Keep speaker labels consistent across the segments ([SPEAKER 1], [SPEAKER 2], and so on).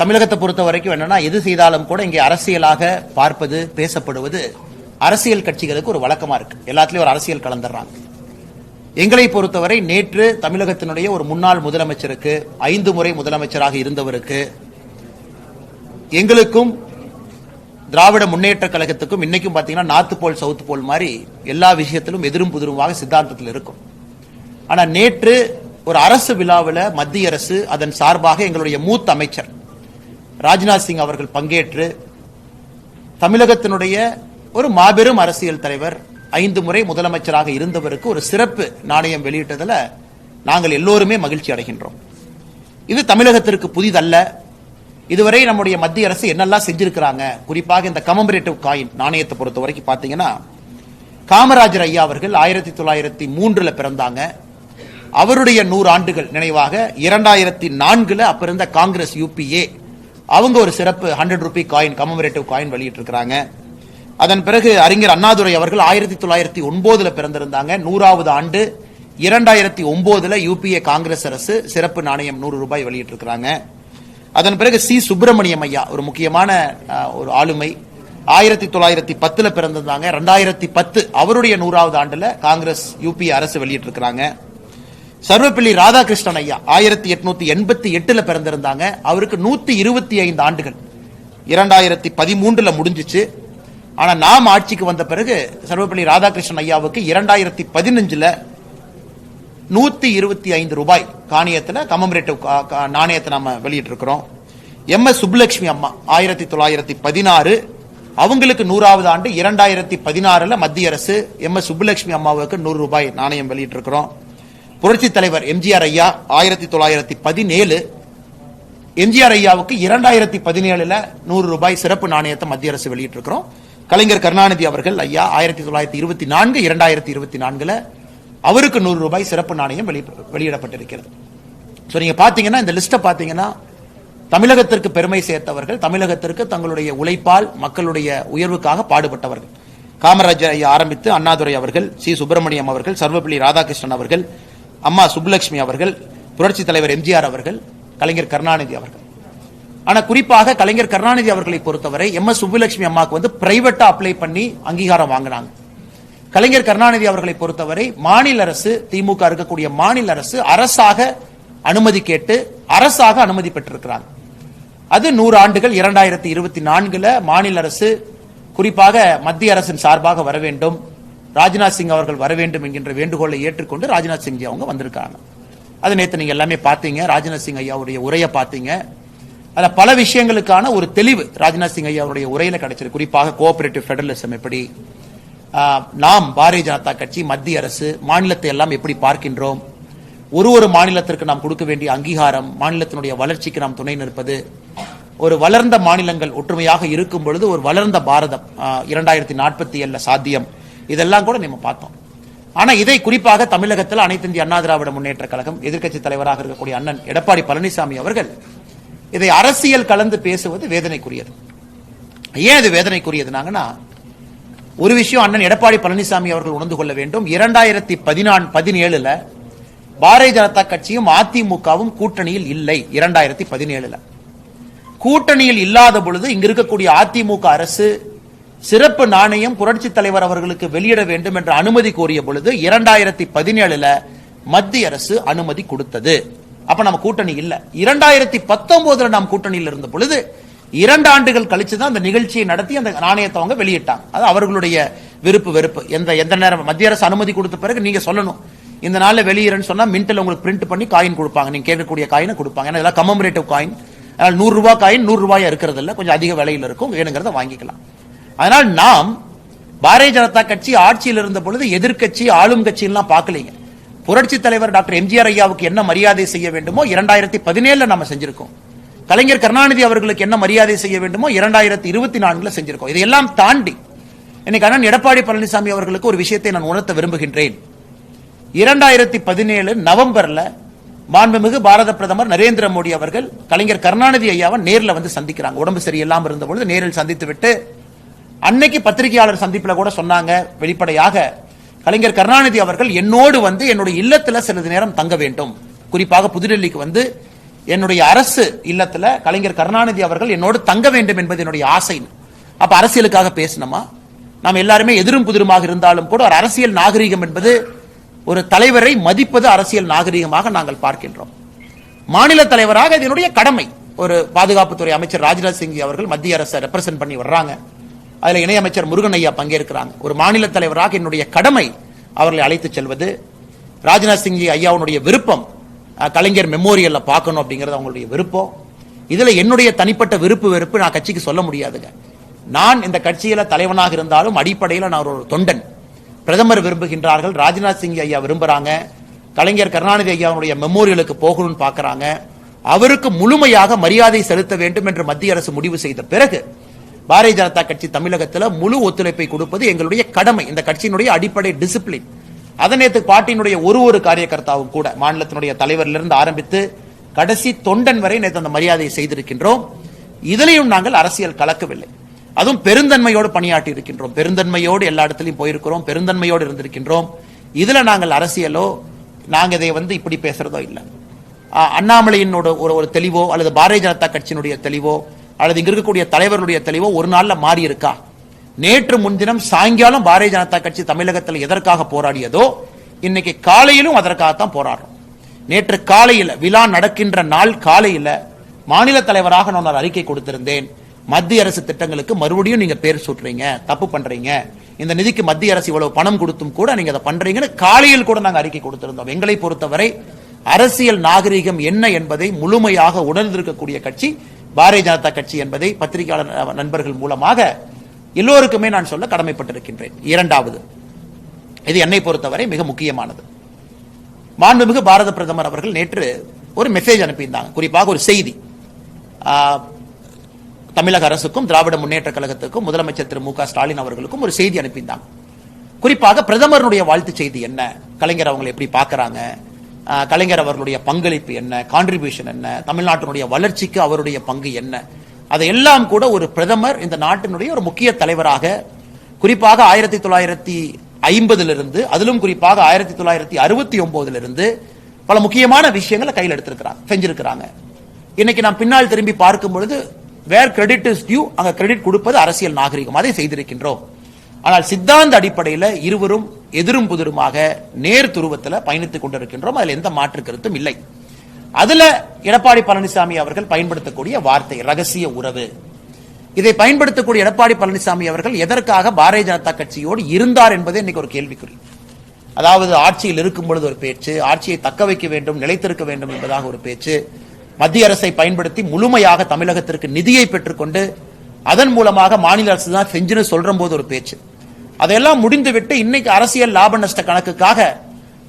[SPEAKER 1] தமிழகத்தை பொறுத்த வரைக்கும் என்னன்னா எது செய்தாலும் கூட இங்கே அரசியலாக பார்ப்பது பேசப்படுவது அரசியல் கட்சிகளுக்கு ஒரு வழக்கமா இருக்கு. எல்லாத்துலயும் ஒரு அரசியல் கலந்துடுறாங்க. எங்களை பொறுத்தவரை நேற்று தமிழகத்தினுடைய ஒரு முன்னாள் முதலமைச்சருக்கு ஐந்து முறை முதலமைச்சராக இருந்தவருக்கு எங்களுக்கும் திராவிட முன்னேற்ற கழகத்துக்கும் இன்னைக்கும் பாத்தீங்கன்னா நார்த் போல் சவுத் போல் மாதிரி எல்லா விஷயத்திலும் எதிரும் புதிருமாக சித்தாந்தத்தில் இருக்கும். ஆனா நேற்று ஒரு அரசு விழாவில் மத்திய அரசு அதன் சார்பாக எங்களுடைய மூத்த அமைச்சர் ராஜ்நாத் சிங் அவர்கள் பங்கேற்று தமிழகத்தினுடைய ஒரு மாபெரும் அரசியல் தலைவர் ஐந்து முறை முதலமைச்சராக இருந்தவருக்கு ஒரு சிறப்பு நாணயம் வெளியிட்டதில் நாங்கள் எல்லோருமே மகிழ்ச்சி அடைகின்றோம். இது தமிழகத்திற்கு புதிதல்ல. இதுவரை நம்முடைய மத்திய அரசு என்னெல்லாம் செஞ்சிருக்கிறாங்க குறிப்பாக இந்த கமம்பரேட்டிவ் காயின் நாணயத்தை பொறுத்த வரைக்கும் பார்த்தீங்கன்னா காமராஜர் ஐயா அவர்கள் ஆயிரத்தி தொள்ளாயிரத்தி மூன்றுல பிறந்தாங்க. அவருடைய நூறு ஆண்டுகள் நினைவாக இரண்டாயிரத்தி நான்குல அப்பிறந்த இருந்த காங்கிரஸ் யூபிஏ அவங்க ஒரு சிறப்பு hundred rupee coin commemorative coin வெளியிட்டிருக்கிறாங்க. அதன் பிறகு அறிஞர் அண்ணாதுரை அவர்கள் ஆயிரத்தி தொள்ளாயிரத்தி ஒன்பதுல பிறந்திருந்தாங்க. நூறாவது ஆண்டு இரண்டாயிரத்தி ஒன்பதுல யூபிஏ காங்கிரஸ் அரசு சிறப்பு நாணயம் நூறு ரூபாய் வெளியிட்டிருக்கிறாங்க. அதன் பிறகு சி சுப்பிரமணியம் ஐயா ஒரு முக்கியமான ஒரு ஆளுமை. ஆயிரத்தி தொள்ளாயிரத்தி பத்துல பிறந்திருந்தாங்க. ரெண்டாயிரத்தி பத்து அவருடைய நூறாவது ஆண்டுல காங்கிரஸ் யூபிஏ அரசு வெளியிட்டிருக்கிறாங்க. சர்வப்பள்ளி ராதாகிருஷ்ணன் ஐயா ஆயிரத்தி எட்நூத்தி எண்பத்தி எட்டுல பிறந்திருந்தாங்க. அவருக்கு நூத்தி இருபத்தி ஐந்து ஆண்டுகள். இரண்டாயிரத்தி பதிமூன்றுல முடிஞ்சிச்சு. ஆனா நாம் ஆட்சிக்கு வந்த பிறகு சர்வப்பள்ளி ராதாகிருஷ்ணன் ஐயாவுக்கு இரண்டாயிரத்தி பதினஞ்சுல நூத்தி இருபத்தி ஐந்து ரூபாய் காணியத்துல கமமரேட்டிவ் நாணயத்தை நாம வெளியிட்டு இருக்கிறோம் எம். எஸ். சுப்புலட்சுமி அம்மா ஆயிரத்தி தொள்ளாயிரத்தி பதினாறு. அவங்களுக்கு நூறாவது ஆண்டு இரண்டாயிரத்தி பதினாறுல மத்திய அரசு எம். எஸ். சுப்புலட்சுமி அம்மாவுக்கு நூறு ரூபாய் நாணயம் வெளியிட்டு இருக்கிறோம் புரட்சி தலைவர் எம்ஜிஆர் ஐயா ஆயிரத்தி தொள்ளாயிரத்தி பதினேழு. எம்ஜிஆர் ஐயாவுக்கு இரண்டாயிரத்தி பதினேழுல நூறு ரூபாய் சிறப்பு நாணயத்தை மத்திய அரசு வெளியிட்டிருக்கிறோம். கலைஞர் கருணாநிதி அவர்கள் ஐயா ஆயிரத்தி தொள்ளாயிரத்தி இருபத்தி நான்கு இரண்டாயிரத்தி இருபத்தி நான்குல அவருக்கு நூறு ரூபாய் சிறப்பு நாணயம் வெளி- வெளியிடப்பட்டிருக்கிறது. ஸோ நீங்க பாத்தீங்கன்னா இந்த லிஸ்ட்டை பாத்தீங்கன்னா தமிழகத்திற்கு பெருமை சேர்த்தவர்கள் தமிழகத்திற்கு தங்களுடைய உழைப்பால் மக்களுடைய உயர்வுக்காக பாடுபட்டவர்கள். காமராஜர் ஐயா ஆரம்பித்து அண்ணாதுரை அவர்கள் சி. சுப்பிரமணியம் அவர்கள் சர்வப்பள்ளி ராதாகிருஷ்ணன் அவர்கள் அம்மா சுப்புலட்சுமி அவர்கள் புரட்சி தலைவர் எம்ஜிஆர் அவர்கள் கலைஞர் கருணாநிதி அவர்கள். ஆனா குறிப்பாக கலைஞர் கருணாநிதி அவர்களை பொறுத்தவரை எம் எஸ் சுப்புலட்சுமி அம்மாவுக்கு வந்து பிரைவேட்டா அப்ளை பண்ணி அங்கீகாரம் வாங்கினாங்க. கலைஞர் கருணாநிதி அவர்களை பொறுத்தவரை மாநில அரசு திமுக இருக்கக்கூடிய மாநில அரசு அரசாக அனுமதி கேட்டு அரசாக அனுமதி பெற்றிருக்கிறாங்க. அது நூறு ஆண்டுகள் இரண்டாயிரத்தி இருபத்தி நான்குல மாநில அரசு குறிப்பாக மத்திய அரசின் சார்பாக வர வேண்டும். ராஜ்நாத் சிங் அவர்கள் வர வேண்டும் என்கின்ற வேண்டுகோளை ஏற்றுக்கொண்டு ராஜ்நாத் சிங் அவங்க வந்திருக்காங்க. அது நேற்று நீங்க எல்லாமே பார்த்தீங்க. ராஜ்நாத் சிங் ஐயாவுடைய உரையை பார்த்தீங்க. அதுல பல விஷயங்களுக்கான ஒரு தெளிவு ராஜ்நாத் சிங் ஐயாவுடைய உரையில கிடைச்சிருக்கு. குறிப்பாக கோஆபரேட்டிவ் ஃபெடரலிசம் எப்படி நாம் பாரதிய ஜனதா கட்சி மத்திய அரசு மாநிலத்தை எல்லாம் எப்படி பார்க்கின்றோம்? ஒரு ஒரு மாநிலத்திற்கு நாம் கொடுக்க வேண்டிய அங்கீகாரம் மாநிலத்தினுடைய வளர்ச்சிக்கு நாம் துணை நிற்பது. ஒரு வளர்ந்த மாநிலங்கள் ஒற்றுமையாக இருக்கும் பொழுது ஒரு வளர்ந்த பாரதம் இரண்டாயிரத்தி நாற்பத்தி ஏழுல சாத்தியம். இதெல்லாம் கூட நம்ம பார்த்தோம். ஆனா இதை குறிப்பாக தமிழகத்தில் அனைத்து இந்திய அண்ணா திராவிட முன்னேற்ற கழகம் எதிர்க்கட்சி தலைவராக இருக்கக்கூடிய அண்ணன் எடப்பாடி பழனிசாமி அவர்கள் இதை அரசியல் கலந்து பேசுவது வேதனைக்குரியது. ஏன் இது வேதனைக்குரியதுனாங்கன்னா ஒரு விஷயம் அண்ணன் எடப்பாடி பழனிசாமி அவர்கள் உணர்ந்து கொள்ள வேண்டும். இரண்டாயிரத்தி பதினான் பதினேழுல பாரதிய ஜனதா கட்சியும் அதிமுகவும் கூட்டணியில் இல்லை. இரண்டாயிரத்தி பதினேழுல. கூட்டணியில் இல்லாத பொழுது இங்க இருக்கக்கூடிய அதிமுக அரசு சிறப்பு நாணயம் புரட்சி தலைவர் அவர்களுக்கு வெளியிட வேண்டும் என்ற அனுமதி கோரிய பொழுது இரண்டாயிரத்தி பதினேழுல மத்திய அரசு அனுமதி கொடுத்தது. அப்ப நம்ம கூட்டணி இல்ல. இரண்டாயிரத்தி பத்தொன்பதுல நாம் கூட்டணியில் இருந்த பொழுது இரண்டு ஆண்டுகள் கழிச்சு தான் அந்த நிகழ்ச்சியை நடத்தி அந்த நாணயத்தை அவங்க வெளியிட்டாங்க. அது அவர்களுடைய விருப்பு வெறுப்பு. எந்த எந்த நேரம் மத்திய அரசு அனுமதி கொடுத்த பிறகு நீங்க சொல்லணும். இந்த நாளில் வெளியிறன்னு சொன்னா மின்டல் உங்களுக்கு பிரிண்ட் பண்ணி காயின் கொடுப்பாங்க. நீங்க கேட்கக்கூடிய காயினை கொடுப்பாங்க. ஏன்னா இதெல்லாம் கமமரேட்டிவ் காயின். அதனால நூறு ரூபாய் காயின் நூறு ரூபாயா இருக்கிறது இல்ல கொஞ்சம் அதிக விலையில இருக்கும். வேணுங்கிறத வாங்கிக்கலாம். அதனால் நாம் பாரதிய ஜனதா கட்சி ஆட்சியில் இருந்த பொழுது எதிர்க்கட்சி ஆளும் கட்சியெல்லாம் பார்க்கலீங்க. புரட்சி தலைவர் டாக்டர் எம்ஜிஆர் ஐயாவுக்கு என்ன மரியாதை செய்ய வேண்டுமோ இரண்டாயிரத்தி பதினேழுல நம்ம செஞ்சிருக்கோம். கலைஞர் கருணாநிதி அவர்களுக்கு என்ன மரியாதை செய்ய வேண்டுமோ இரண்டாயிரத்தி இருபத்தி நான்குல செஞ்சிருக்கோம். இதையெல்லாம் தாண்டி இன்னைக்கு அண்ணன் எடப்பாடி பழனிசாமி அவர்களுக்கு ஒரு விஷயத்தை நான் உணர்த்த விரும்புகின்றேன். இரண்டாயிரத்தி பதினேழு நவம்பர்ல மாண்புமிகு பாரத பிரதமர் நரேந்திர மோடி அவர்கள் கலைஞர் கருணாநிதி ஐயாவை நேரில் வந்து சந்திக்கிறாங்க. உடம்பு சரியில்லாமல் இருந்த பொழுது நேரில் சந்தித்து விட்டு அன்னைக்கு பத்திரிகையாளர் சந்திப்பில் கூட சொன்னாங்க வெளிப்படையாக கலைஞர் கருணாநிதி அவர்கள் என்னோடு வந்து என்னுடைய இல்லத்தில் சிறிது நேரம் தங்க வேண்டும். குறிப்பாக புதுடெல்லிக்கு வந்து என்னுடைய அரசு இல்லத்தில் கலைஞர் கருணாநிதி அவர்கள் என்னோடு தங்க வேண்டும் என்பது என்னுடைய ஆசை. அப்ப அரசியலுக்காக பேசணுமா? நாம் எல்லாருமே எதிரும் புதிருமாக இருந்தாலும் கூட ஒரு அரசியல் நாகரிகம் என்பது ஒரு தலைவரை மதிப்பது அரசியல் நாகரிகமாக நாங்கள் பார்க்கின்றோம். மாநில தலைவராக இதனுடைய கடமை. ஒரு பாதுகாப்புத்துறை அமைச்சர் ராஜ்நாத் சிங் அவர்கள் மத்திய அரசை ரெப்ரசென்ட் பண்ணி வர்றாங்க. அதில் இணையமைச்சர் முருகன் ஐயா பங்கேற்கிறாங்க. ஒரு மாநில தலைவராக என்னுடைய கடமை அவர்களை அழைத்து செல்வது. ராஜ்நாத் சிங் ஐயாவுடைய விருப்பம் கலைஞர் மெமோரியலில் பார்க்கணும் அப்படிங்கிறது அவங்களுடைய விருப்பம். இதில் என்னுடைய தனிப்பட்ட விருப்பு வெறுப்பு நான் கட்சிக்கு சொல்ல முடியாதுங்க. நான் இந்த கட்சியில் தலைவனாக இருந்தாலும் அடிப்படையில் நான் ஒரு தொண்டன். பிரதமர் விரும்புகின்றார்கள் ராஜ்நாத் சிங் ஐயா விரும்புகிறாங்க கலைஞர் கருணாநிதி ஐயாவுடைய மெமோரியலுக்கு போகணும்னு பார்க்குறாங்க. அவருக்கு முழுமையாக மரியாதை செலுத்த வேண்டும் என்று மத்திய அரசு முடிவு செய்த பிறகு பாரதிய ஜனதா கட்சி தமிழகத்தில் முழு ஒத்துழைப்பை கொடுப்பது எங்களுடைய கடமை. இந்த கட்சியினுடைய அடிப்படை டிசிப்ளின் அதை நேற்று பாட்டியினுடைய ஒரு ஒரு காரியகர்த்தாவும் கூட மாநிலத்தினுடைய தலைவரிலிருந்து ஆரம்பித்து கடைசி தொண்டன் வரை நேற்று அந்த மரியாதையை செய்திருக்கின்றோம். இதிலையும் நாங்கள் அரசியல் கலக்கவில்லை. அதுவும் பெருந்தன்மையோடு பணியாற்றி இருக்கின்றோம். பெருந்தன்மையோடு எல்லா இடத்துலையும் போயிருக்கிறோம். பெருந்தன்மையோடு இருந்திருக்கின்றோம். இதுல நாங்கள் அரசியலோ நாங்க இதை வந்து இப்படி பேசுறதோ இல்லை. அண்ணாமலையினோட ஒரு ஒரு தெளிவோ அல்லது பாரதிய ஜனதா கட்சியினுடைய தெளிவோ அல்லது இங்க இருக்கக்கூடிய தலைவர்களுடைய தெளிவோ ஒரு நாள்ல மாறி இருக்கா நேற்று முன்தினம் சாயங்காலம் பாரதிய ஜனதா கட்சி தமிழகத்தில் எதற்காக போராடியதோ இன்னைக்கு காலையிலும் அதற்காகத்தான் போராடுறோம். நேற்று காலையில் விழா நடக்கின்ற நாள் காலையில் மாநில தலைவராக நான் ஒரு அறிக்கை கொடுத்திருந்தேன். மத்திய அரசு திட்டங்களுக்கு மறுபடியும் நீங்க பேர் சூட்டுறீங்க தப்பு பண்றீங்க. இந்த நிதிக்கு மத்திய அரசு இவ்வளவு பணம் கொடுத்தும் கூட நீங்க அதை பண்றீங்கன்னு காலையில் கூட நாங்கள் அறிக்கை கொடுத்திருந்தோம். எங்களை பொறுத்தவரை அரசியல் நாகரிகம் என்ன என்பதை முழுமையாக உணர்ந்திருக்கக்கூடிய கட்சி பாரதிய ஜனதா கட்சி என்பதை பத்திரிகையாளர் நண்பர்கள் மூலமாக எல்லோருக்குமே நான் சொல்ல கடமைப்பட்டிருக்கின்றேன். இரண்டாவது இது என்னை பொறுத்தவரை மிக முக்கியமானது. மாண்புமிகு பாரத பிரதமர் அவர்கள் நேற்று ஒரு மெசேஜ் அனுப்பியிருந்தாங்க. குறிப்பாக ஒரு செய்தி. தமிழக அரசுக்கும் திராவிட முன்னேற்ற கழகத்துக்கும் முதலமைச்சர் திரு மு க ஸ்டாலின் அவர்களுக்கும் ஒரு செய்தி அனுப்பியிருந்தாங்க. குறிப்பாக பிரதமருடைய வாழ்த்து செய்தி என்ன? கலைஞர் அவங்களை எப்படி பார்க்கறாங்க? கலைஞர் அவர்களுடைய பங்களிப்பு என்ன? கான்ட்ரிபியூஷன் என்ன? தமிழ்நாட்டினுடைய வளர்ச்சிக்கு அவருடைய பங்கு என்ன? அதையெல்லாம் கூட ஒரு பிரதமர் இந்த நாட்டினுடைய ஒரு முக்கிய தலைவராக குறிப்பாக ஆயிரத்தி தொள்ளாயிரத்தி ஐம்பதிலிருந்து அதிலும் குறிப்பாக ஆயிரத்தி தொள்ளாயிரத்தி அறுபத்தி ஒன்பதிலிருந்து பல முக்கியமான விஷயங்களை கையில் எடுத்திருக்கிறாங்க செஞ்சிருக்கிறாங்க. இன்னைக்கு நாம் பின்னால் திரும்பி பார்க்கும் பொழுது வேர் கிரெடிட் இஸ் டியூ அங்க கிரெடிட் கொடுப்பது அரசியல் நாகரிகம். அதை செய்திருக்கின்றோம். ஆனால் சித்தாந்த அடிப்படையில் இருவரும் எதிரும் புதிருமாக நேர் துருவத்தில் பயணித்துக் கொண்டிருக்கின்றோம். அதில் எந்த மாற்று கருத்தும் இல்லை. அதுல எடப்பாடி பழனிசாமி அவர்கள் பயன்படுத்தக்கூடிய வார்த்தை ரகசிய உறவு. இதை பயன்படுத்தக்கூடிய எடப்பாடி பழனிசாமி அவர்கள் எதற்காக பாரதிய ஜனதா கட்சியோடு இருந்தார் என்பதே இன்னைக்கு ஒரு கேள்விக்குறி. அதாவது ஆட்சியில் இருக்கும் பொழுது ஒரு பேச்சு ஆட்சியை தக்க வைக்க வேண்டும் நிலைத்திருக்க வேண்டும் என்பதாக ஒரு பேச்சு மத்திய அரசை பயன்படுத்தி முழுமையாக தமிழகத்திற்கு நிதியை பெற்றுக்கொண்டு அதன் மூலமாக மாநில அரசு தான் செஞ்சுன்னு சொல்ற போது ஒரு பேச்சு. அதெல்லாம் முடிந்துவிட்டு இன்னைக்கு அரசியல் லாப நஷ்ட கணக்குக்காக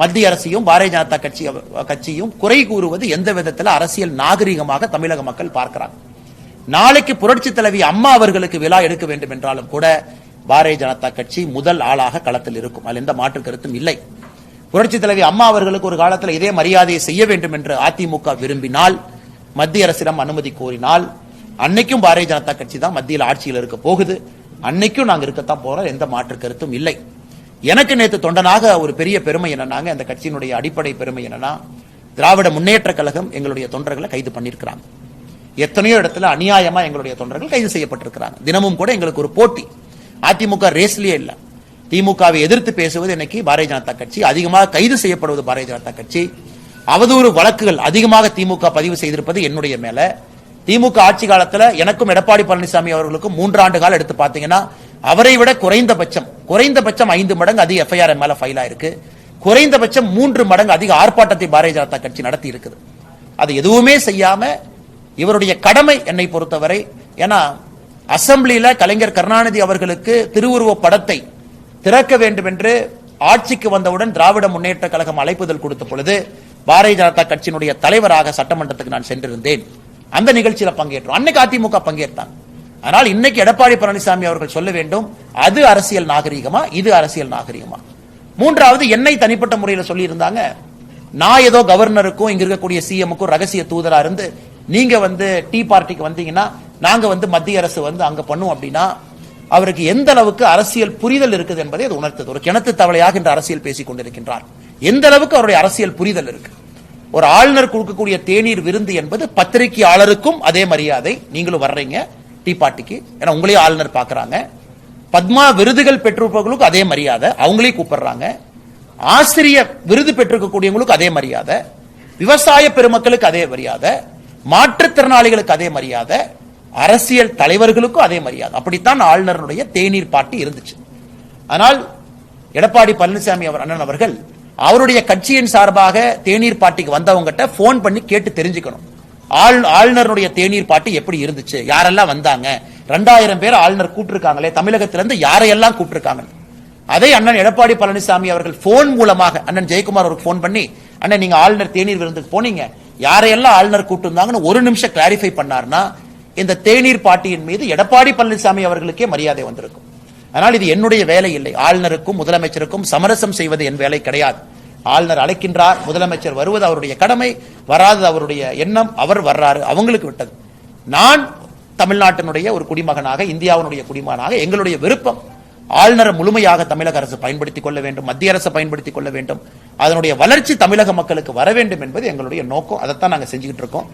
[SPEAKER 1] மத்திய அரசையும் பாரதிய ஜனதா கட்சி கட்சியும் குறை கூறுவது எந்த விதத்தில் அரசியல் நாகரிகமாக தமிழக மக்கள் பார்க்கிறாங்க. நாளைக்கு புரட்சி தலைவி அம்மா அவர்களுக்கு விழா எடுக்க வேண்டும் என்றாலும் கூட பாரதிய ஜனதா கட்சி முதல் ஆளாக களத்தில் இருக்கும். அதில் எந்த மாற்று கருத்தும் இல்லை. புரட்சி தலைவி அம்மா அவர்களுக்கு ஒரு காலத்தில் இதே மரியாதையை செய்ய வேண்டும் என்று அதிமுக விரும்பினால் மத்திய அரசிடம் அனுமதி கோரினால் அன்னைக்கும் பாரதிய ஜனதா கட்சி தான் மத்தியில் ஆட்சியில் இருக்க போகுது. அன்னைக்கும் நாங்கள் இருக்கத்தான் போறோம் எந்த மாற்று கருத்தும் இல்லை. எனக்கு நேற்று தொண்டனாக ஒரு பெரிய பெருமை என்னன்னாங்க அந்த கட்சியினுடைய அடிப்படை பெருமை என்னன்னா திராவிட முன்னேற்ற கழகம் எங்களுடைய தொண்டர்களை கைது பண்ணியிருக்கிறாங்க. எத்தனையோ இடத்துல அநியாயமா எங்களுடைய தொண்டர்கள் கைது செய்யப்பட்டிருக்கிறாங்க. தினமும் கூட எங்களுக்கு ஒரு போட்டி. அதிமுக ரேஸ்லயே இல்லை. திமுகவை எதிர்த்து பேசுவது இன்னைக்கு பாரதிய ஜனதா கட்சி. அதிகமாக கைது செய்யப்படுவது பாரதிய ஜனதா கட்சி. அவதூறு வழக்குகள் அதிகமாக திமுக பதிவு செய்திருப்பது என்னுடைய மேல. திமுக ஆட்சி காலத்துல எனக்கும் எடப்பாடி பழனிசாமி அவர்களுக்கும் மூன்றாண்டு காலம் எடுத்து பாத்தீங்கன்னா அவரை விட குறைந்தபட்சம் குறைந்தபட்சம் ஐந்து மடங்கு அதிக எஃப்ஐஆர் மேல ஃபைல் ஆயிருக்கு. குறைந்தபட்சம் மூன்று மடங்கு அதிக ஆர்ப்பாட்டத்தை பாரதிய ஜனதா கட்சி நடத்தி இருக்குது. அது எதுவுமே செய்யாம இவருடைய கடமை என்னை பொறுத்தவரை ஏன்னா அசம்பிளியில கலைஞர் கருணாநிதி அவர்களுக்கு திருவுருவ படத்தை திறக்க வேண்டும் என்று ஆட்சிக்கு வந்தவுடன் திராவிட முன்னேற்ற கழகம் அழைப்புதல் கொடுத்த பொழுது பாரதிய ஜனதா கட்சியினுடைய தலைவராக சட்டமன்றத்துக்கு நான் சென்றிருந்தேன். அந்த நிகழ்ச்சியில பங்கேற்றோம். அன்னைக்கு அதிமுக பங்கேற்றாங்க. ஆனால் இன்னைக்கு எடப்பாடி பழனிசாமி அவர்கள் சொல்ல வேண்டும் அது அரசியல் நாகரிகமா இது அரசியல் நாகரிகமா? மூன்றாவது என்னை தனிப்பட்ட முறையில் சொல்லி இருந்தாங்க நான் ஏதோ கவர்னருக்கும் இங்க இருக்கக்கூடிய சிஎமுக்கும் ரகசிய தூதரா இருந்து நீங்க வந்து டீ பார்ட்டிக்கு வந்தீங்கன்னா நாங்க வந்து மத்திய அரசு வந்து அங்க பண்ணுவோம் அப்படின்னா அவருக்கு எந்த அளவுக்கு அரசியல் புரிதல் இருக்குது என்பதை அது உணர்த்தது. ஒரு கிணத்து தவளையாக என்று அரசியல் பேசிக் கொண்டிருக்கின்றார். எந்த அளவுக்கு அவருடைய அரசியல் புரிதல் இருக்கு? ஒரு ஆளுநர் கொடுக்கக்கூடிய தேநீர் விருந்து என்பது பத்திரிகையாளருக்கும் அதே மரியாதை. நீங்களும் வர்றீங்க டீ பார்ட்டிக்கு. ஏன்னா உங்களையும் ஆளுநர் பாக்குறாங்க பத்மா விருதுகள் பெற்றிருப்பவர்களுக்கும் அதே மரியாதை. அவங்களையும் கூப்பிடுறாங்க. ஆசிரியர் விருது பெற்றிருக்கக்கூடியவங்களுக்கு அதே மரியாதை. விவசாய பெருமக்களுக்கு அதே மரியாதை. மாற்றுத்திறனாளிகளுக்கு அதே மரியாதை. அரசியல் தலைவர்களுக்கும் அதே மரியாதை. அப்படித்தான் ஆளுநருடைய தேநீர் பாட்டி இருந்துச்சு. ஆனால் எடப்பாடி பழனிசாமி அவர் அண்ணன் அவர்கள் அவருடைய கட்சியின் சார்பாக தேநீர் பாட்டிக்கு வந்தவங்ககிட்ட போன் பண்ணி கேட்டு தெரிஞ்சுக்கணும். ஆள் ஆளுநருடைய தேநீர் பாட்டி எப்படி இருந்துச்சு? யாரெல்லாம் வந்தாங்க? ரெண்டாயிரம் பேர் ஆளுநர் கூப்பிட்டுருக்காங்களே தமிழகத்திலிருந்து யாரையெல்லாம் கூப்பிட்டுருக்காங்க அதை அண்ணன் எடப்பாடி பழனிசாமி அவர்கள் போன் மூலமாக அண்ணன் ஜெயக்குமார் அவருக்கு போன் பண்ணி அண்ணன் நீங்க ஆளுநர் தேநீர் விருந்துக்கு போனீங்க. யாரையெல்லாம் ஆளுநர் கூப்பிட்டுருந்தாங்கன்னு ஒரு நிமிஷம் கிளாரிஃபை பண்ணார்னா இந்த தேநீர் பாட்டியின் மீது எடப்பாடி பழனிசாமி அவர்களுக்கே மரியாதை வந்திருக்கும். அதனால் இது என்னுடைய வேலை இல்லை. ஆளுநருக்கும் முதலமைச்சருக்கும் சமரசம் செய்வது என் வேலை கிடையாது. ஆளுநர் அழைக்கின்றார் முதலமைச்சர் வருவது அவருடைய கடமை வராதது அவருடைய எண்ணம் அவர் வர்றாரு அவங்களுக்கு விட்டது. நான் தமிழ்நாட்டினுடைய ஒரு குடிமகனாக இந்தியாவினுடைய குடிமகனாக எங்களுடைய விருப்பம் ஆளுநரை முழுமையாக தமிழக அரசு பயன்படுத்திக் கொள்ள வேண்டும் மத்திய அரசு பயன்படுத்திக் கொள்ள வேண்டும். அதனுடைய வளர்ச்சி தமிழக மக்களுக்கு வர வேண்டும் என்பது எங்களுடைய நோக்கம். அதைத்தான் நாங்கள் செஞ்சுக்கிட்டு இருக்கோம்.